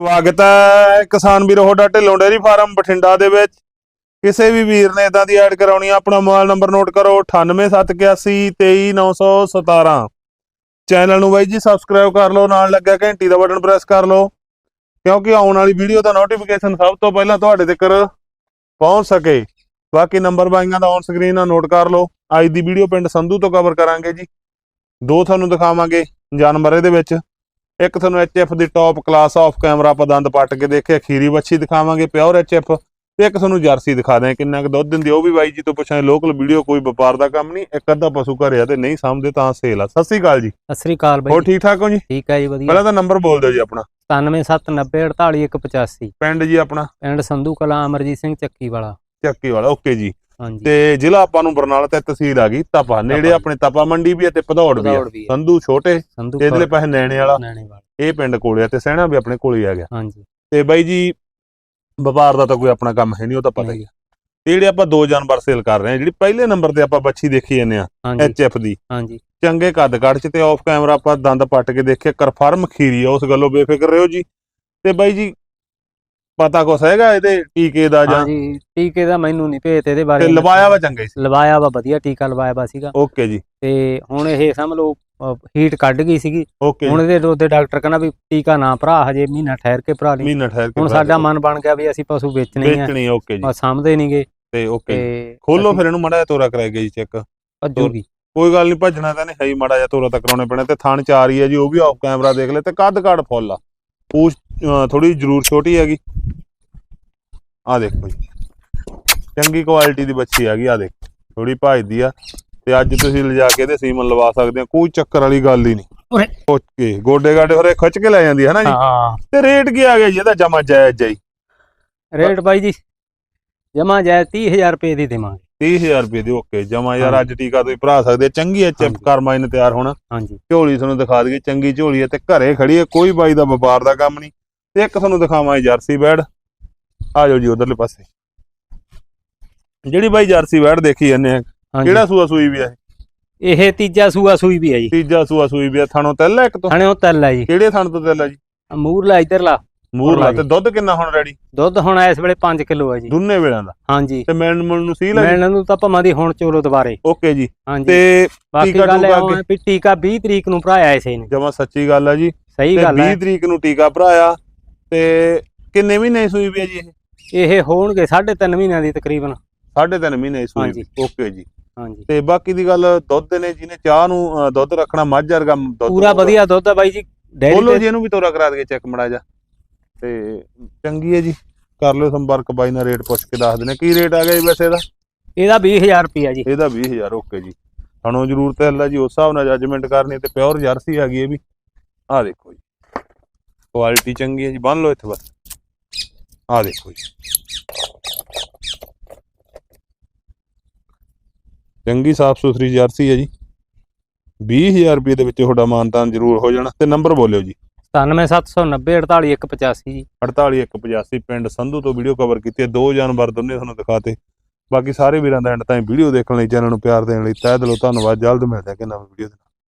ਸਵਾਗਤ ਹੈ ਕਿਸਾਨ ਵੀਰੋ ਹੋਡਾ ਢਿੱਲੋਂ ਡੇਅਰੀ ਫਾਰਮ ਬਠਿੰਡਾ ਦੇ ਵਿੱਚ। ਕਿਸੇ ਵੀ ਵੀਰ ਨੇ ਇਦਾਂ ਦੀ ਐਡ ਕਰਾਉਣੀ ਆ, ਆਪਣਾ ਮੋਬਾਈਲ ਨੰਬਰ ਨੋਟ ਕਰੋ 9871823917 ਚੈਨਲ ਨੂੰ ਬਾਈ ਜੀ ਸਬਸਕ੍ਰਾਈਬ ਕਰ ਲਓ, ਨਾਲ ਲੱਗਿਆ ਘੰਟੀ ਦਾ ਬਟਨ ਪ੍ਰੈਸ ਕਰ ਲਓ, ਕਿਉਂਕਿ ਆਉਣ ਵਾਲੀ ਵੀਡੀਓ ਦਾ ਨੋਟੀਫਿਕੇਸ਼ਨ ਸਭ ਤੋਂ ਪਹਿਲਾਂ ਤੁਹਾਡੇ ਤੱਕ ਪਹੁੰਚ ਸਕੇ। ਬਾਕੀ ਨੰਬਰ ਬਾਈਆਂ ਦਾ ਔਨ ਸਕਰੀਨ ਨਾਲ ਨੋਟ ਕਰ ਲਓ। ਅੱਜ ਦੀ ਵੀਡੀਓ ਪਿੰਡ ਸੰਧੂ ਤੋਂ ਕਵਰ ਕਰਾਂਗੇ ਜੀ। ਦੋ ਤੁਹਾਨੂੰ ਦਿਖਾਵਾਂਗੇ ਜਾਨਵਰ ਇਹਦੇ ਵਿੱਚ। ਇੱਕ ਤੁਹਾਨੂੰ ਐਚਐਫ ਦੀ ਟੌਪ ਕਲਾਸ ਆਫ ਕੈਮਰਾ ਆਪਾਂ ਦੰਦ ਪੱਟ ਕੇ ਦੇਖੇ ਖੀਰੀ ਵੱਛੀ ਦਿਖਾਵਾਂਗੇ ਪਿਓਰ ਐਚਐਫ ਤੇ ਇੱਕ ਤੁਹਾਨੂੰ ਜਰਸੀ ਦਿਖਾ ਦਿਆਂ ਕਿੰਨਾ ਕੁ ਦੁੱਧ ਦਿੰਦੀ ਉਹ ਵੀ ਬਾਈ ਜੀ ਤੋਂ ਪੁੱਛਾਂਗੇ ਲੋਕਲ ਵੀਡੀਓ ਕੋਈ ਵਪਾਰ ਦਾ ਕੰਮ ਨਹੀਂ ਇੱਕ ਅੱਧਾ ਪਸ਼ੂ ਘਰੇ ਆ ਤੇ ਨਹੀਂ ਸਮਝਦੇ ਤਾਂ ਸੇਲ ਆ। ਸਤਿ ਸ੍ਰੀ ਅਕਾਲ ਜੀ। ਸਤਿ ਸ੍ਰੀ ਅਕਾਲ ਬਾਈ ਹੋਰ ਠੀਕ ਠਾਕ ਹੋ ਜੀ? ਠੀਕ ਹੈ ਜੀ ਵਧੀਆ। ਪਹਿਲਾਂ ਤਾਂ ਨੰਬਰ ਬੋਲ ਦਿਓ ਜੀ ਆਪਣਾ। 9779048185 ਪਿੰਡ ਜੀ ਆਪਣਾ? ਪਿੰਡ ਸੰਧੂ ਕਲਾਂ ਅਮਰਜੀਤ ਸਿੰਘ ਚੱਕੀ ਵਾਲਾ। ਚੱਕੀ ਵਾਲਾ ਓਕੇ ਜੀ। ਤੇ ਜ਼ਿਲ੍ਹਾ ਆਪਾਂ ਨੂੰ ਬਰਨਾਲਾ ਤੇ ਤਹਿਸੀਲ ਆ ਗਈ ਤਪਾ। ਨੇੜੇ। ਆਪਣੇ ਤਪਾ ਮੰਡੀ ਵੀ ਹੈ ਤੇ ਭਦੌੜ ਵੀ ਹੈ। ਸੰਧੂ ਛੋਟੇ ਤੇ ਇਧਰਲੇ ਪਾਸੇ ਨੈਣੇ ਵਾਲਾ। ਇਹ ਪਿੰਡ ਕੋਲੇ ਆ ਤੇ ਸਹਿਣਾ ਵੀ ਆਪਣੇ ਕੋਲੇ ਆ ਗਿਆ। ਹਾਂਜੀ। ਤੇ ਬਾਈ ਜੀ ਵਪਾਰ ਦਾ ਤਾਂ ਕੋਈ ਆਪਣਾ ਕੰਮ ਹੈ ਨਹੀਂ ਉਹ ਤਾਂ ਪਤਾ ਹੀ ਆ ਇਹ ਜਿਹੜੇ ਆਪਾਂ ਦੋ ਜਾਨਵਰ ਸੇਲ ਕਰ ਰਹੇ ਹਾਂ ਜਿਹੜੀ ਪਹਿਲੇ ਨੰਬਰ ਤੇ ਆਪਾਂ ਬੱਚੀ ਦੇਖੀ ਜਾਂਦੇ ਆ ਹਾਂਜੀ। ਐਚਐਫ ਦੀ। ਹਾਂਜੀ। ਚੰਗੇ ਕੱਦ ਕੱਢ ਚ ਤੇ ਆਫ ਕੈਮਰਾ ਆਪਾਂ ਦੰਦ ਪੱਟ ਕੇ ਦੇਖਿਆ ਕਨਫਰਮ ਖੀਰੀ ਆ ਉਸ ਗੱਲੋਂ ਬੇਫਿਕਰ ਰਹੋ ਜੀ। ਤੇ ਬਾਈ ਜੀ ਪਤਾ ਕੁਛ ਹੈਗਾ ਇਹਦੇ ਟੀਕੇ ਦਾ ਜਾਂ ਹਾਂਜੀ ਟੀਕੇ ਦਾ ਮੈਨੂੰ ਨਹੀਂ ਭੇਤ ਇਹਦੇ ਬਾਰੇ ਤੇ ਲਵਾਇਆ ਵਾ ਚੰਗਾ ਹੀ ਸੀ। ਲਵਾਇਆ ਵਾ ਵਧੀਆ ਟੀਕਾ ਲਵਾਇਆ ਵਾ ਸੀਗਾ। ਓਕੇ ਜੀ। ਤੇ ਹੁਣ ਇਹ ਸਮਝ ਲਓ ਹੀਟ ਕੱਢ ਗਈ ਸੀਗੀ। ਓਕੇ ਹੁਣ ਇਹਦੇ ਉਹਦੇ ਡਾਕਟਰ ਕਹਿੰਦਾ ਵੀ ਟੀਕਾ ਨਾ ਭਰਾ ਹਜੇ ਮਹੀਨਾ ਠਹਿਰ ਕੇ ਭਰਾ ਲਈ। ਮਹੀਨਾ ਠਹਿਰ ਕੇ ਹੁਣ ਸਾਡਾ। ਮਨ ਬਣ ਗਿਆ ਵੀ ਅਸੀਂ ਪਸ਼ੂ ਵੇਚਣੇ ਆ। ਵੇਚਣੀ ਓਕੇ ਜੀ। ਸਮਝਦੇ ਨਹੀਂਗੇ ਤੇ ਓਕੇ ਖੋਲੋ ਫਿਰ ਇਹਨੂੰ ਮੜਾ ਤੋਰਾ ਕਰਾਏਗਾ ਜੀ ਚੈੱਕ। ਭੱਜੂਗੀ। ਕੋਈ ਗੱਲ ਨਹੀਂ ਭੱਜਣਾ ਤਾਂ ਨਹੀਂ ਹੈ ਹੀ ਮੜਾ ਜਿਹਾ ਤੋਰਾ ਤਾਂ ਕਰਾਉਣੇ ਪੈਣਾ। ਤੇ ਥਣ ਚਾਰ ਹੀ ਹੈ ਜੀ ਉਹ ਵੀ ਆਫ ਕੈਮਰਾ ਦੇਖ ਲੈ ਤੇ ਕੱਦ ਕਾੜ ਫੁੱਲ ਆ। ਪੂਛ ਥੋੜੀ ਜ਼ਰੂਰ ਛੋਟੀ ਹੈਗੀ। ਆ ਦੇਖੋ ਜੀ ਚੰਗੀ ਕੁਆਲਿਟੀ ਦੀ ਬੱਚੀ ਹੈਗੀ ਆ ਦੇਖ। ਥੋੜੀ ਭਜਦੀ ਆ। ਤੇ ਅੱਜ ਤੁਸੀਂ ਲਿਜਾ ਕੇ ਇਹਦੇ ਸੀਮਨ ਲਵਾ ਸਕਦੇ ਆ ਕੋਈ ਚੱਕਰ ਵਾਲੀ ਗੱਲ ਹੀ ਨਹੀਂ। ਓਕੇ ਗੋਡੇ ਗਾਡੇ ਹੋਰੇ ਖਿੱਚ ਕੇ ਲੈ ਜਾਂਦੀ ਹੈ ਨਾ ਜੀ? ਹਾਂ। ਤੇ ਰੇਟ ਕੀ ਆ ਗਿਆ ਜੀ ਇਹਦਾ ਜਮਾ ਜਾਇਜ਼ ਜਾਈ? ਰੇਟ ਬਾਈ ਜੀ ਜਮਾ ਜਾਏ 30000 ਰੁਪਏ ਦੀ ਦੇਵਾਂਗੇ। 30000 ਰੁਪਏ ਦੀ ਓਕੇ ਜਮਾ ਯਾਰ। ਅੱਜ ਟੀਕਾ ਤੁਸੀਂ ਭਰਾ ਸਕਦੇ। ਚੰਗੀ ਐਚ ਹਾਂਜੀ। ਕਰਮਾਈਨ ਤਿਆਰ ਹੋਣਾ। ਹਾਂਜੀ। ਝੋਲੀ ਤੁਹਾਨੂੰ ਦਿਖਾ ਦਈਏ ਚੰਗੀ ਝੋਲੀ ਹੈ ਤੇ ਘਰੇ ਖੜੀ ਹੈ ਕੋਈ ਬਾਈ ਦਾ ਵਪਾਰ ਦਾ ਕੰਮ ਨਹੀਂ। ਤੇ ਇੱਕ ਤੁਹਾਨੂੰ ਦਿਖਾਵਾਂ ਜਰਸੀ ਬੈਡ। ਆ ਜਾਓ ਜੀ ਉਧਰਲੇ ਪਾਸੇ। ਜਿਹੜੀ ਬਾਈ ਜਰਸੀ ਬੈਡ ਦੇਖੀ ਜਾਂਦੇ ਆ ਹਾਂਜੀ। ਕਿਹੜਾ ਸੂਆ ਸੂਈ ਵੀ ਆ ਇਹ? ਇਹ ਤੀਜਾ ਸੂਆ ਸੂਈ ਵੀ ਹੈ ਜੀ। ਤੀਜਾ ਸੂਆ ਸੂਈ ਵੀ ਆ। ਥਣੋਂ ਤੈਲਾ ਇੱਕ ਤੋਂ? ਹਣੇ ਉਹ ਤੱਲ ਹੈ ਜੀ। ਕਿਹੜੇ ਥਣ ਤੋਂ ਤੈਲਾ ਜੀ? ਮੂਰਲਾ ਇਧਰਲਾ ਮੂਰਲਾ ਤੇ ਦੁੱਧ ਕਿੰਨਾ ਹੁਣ ਰੈਡੀ? ਦੁੱਧ ਹੁਣ ਇਸ ਵੇਲੇ 5 ਕਿਲੋ ਹੈ ਜੀ। ਦੁੰਨੇ ਵੇਲਿਆਂ ਦਾ? ਹਾਂਜੀ। ਤੇ ਮਿਲਣ ਮੁਲਣ ਨੂੰ ਸੀਲ ਹੈ ਜੀ? ਮਿਲਣ ਨੂੰ ਤਾਂ ਭਮਾ ਦੀ ਹੁਣ ਚੋਲੋ ਦੁਬਾਰੇ। ਓਕੇ ਜੀ। ਹਾਂਜੀ। ਤੇ ਬਾਕੀ ਟੀਕਾ ਗੱਲ ਇਹ ਟੂਕਾ ਹੈ ਵੀ ਟੀਕਾ 20 ਤਰੀਕ ਨੂੰ ਭਰਾਇਆ ਇਸੇ ਨੇ। ਜਮਾ ਸੱਚੀ ਗੱਲ ਆ ਜੀ। ਸਹੀ ਤੇ ਗੱਲ ਹੈ 20 ਤਰੀਕ ਨੂੰ ਟੀਕਾ ਭਰਾਇਆ। ਤੇ ਕਿੰਨੇ ਮਹੀਨੇ ਦੀ ਸੂਈ ਵੀ ਆ ਜੀ ਇਹ? ਇਹ ਹੋਣਗੇ 3.5 ਮਹੀਨਿਆਂ ਦੀ ਤਕਰੀਬਨ। ਸਾਢੇ ਤਿੰਨ ਮਹੀਨੇ ਦੀ ਸੂਈ ਹਾਂਜੀ। ਵੀ। ਓਕੇ ਜੀ। ਹਾਂਜੀ। ਤੇ ਬਾਕੀ ਦੀ ਗੱਲ ਦੁੱਧ ਨੇ ਜਿਹਨੇ ਚਾਹ ਨੂੰ ਅ, ਦੁੱਧ ਰੱਖਣਾ ਮੱਝ ਵਰਗਾ ਦੁੱਧ ਪੂਰਾ ਹੋਊਗਾ। ਵਧੀਆ ਦੁੱਧ ਹੈ ਬਾਈ ਜੀ। ਬੋਲੋ ਜੀ ਇਹਨੂੰ ਵੀ ਤੋਰਾ ਕਰਾ ਦਈਏ ਚੈੱਕ ਮੜਾ ਜਾ ਤੇ ਚੰਗੀ ਹੈ ਜੀ। ਕਰ ਲਿਓ ਸੰਪਰਕ ਬਾਈ ਨਾਲ ਰੇਟ ਪੁੱਛ ਕੇ ਦੱਸ ਦਿੰਦੇ ਕੀ ਰੇਟ ਆ ਗਿਆ ਜੀ ਵੈਸੇ ਇਹਦਾ? ਇਹਦਾ 20000 ਰੁਪਿਆ ਜੀ। ਇਹਦਾ 20000 ਓਕੇ ਜੀ। ਤੁਹਾਨੂੰ ਜ਼ਰੂਰਤ ਹੈ ਜੀ ਉਸ ਹਿਸਾਬ ਨਾਲ ਜੱਜਮੈਂਟ ਕਰਨੀ ਤੇ ਪਿਓਰ ਜਰਸੀ ਆ ਗਈ ਇਹ ਵੀ। ਆਹ ਦੇਖੋ ਜੀ। ਕੁਆਲਿਟੀ ਚੰਗੀ ਹੈ ਜੀ ਬੰਨ ਲਓ ਇੱਥੇ ਬਸ। ਆਹ ਦੇਖੋ ਜੀ। ਚੰਗੀ ਸਾਫ਼ ਸੁਥਰੀ ਜਰਸੀ ਹੈ ਜੀ। 20000 ਰੁਪਏ ਦੇ ਵਿੱਚ ਤੁਹਾਡਾ ਮਾਨਤਾਨ ਜ਼ਰੂਰ ਹੋ ਜਾਣਾ ਤੇ ਨੰਬਰ ਬੋਲਿਓ ਜੀ। 97790 48185 ਜੀ। 48185 ਪਿੰਡ ਸੰਧੂ ਤੋਂ ਵੀਡੀਓ ਕਵਰ ਕੀਤੀ ਹੈ। ਦੋ ਜਾਨਵਰ ਦੋਨੇ ਤੁਹਾਨੂੰ ਦਿਖਾਤੇ। ਬਾਕੀ ਸਾਰੇ ਵੀਰਾਂ ਦਾ ਐਂਡ ਤਾਈਂ ਵੀਡੀਓ ਦੇਖਣ ਲਈ ਚੈਨਲ ਨੂੰ ਪਿਆਰ ਦੇਣ ਲਈ ਤਹਿ ਦਿਲੋਂ ਧੰਨਵਾਦ। ਜਲਦ ਮਿਲਦੇ ਹਾਂ ਕਿ ਨਵੀਂ ਵੀਡੀਓ ਦੇ ਨਾਲ।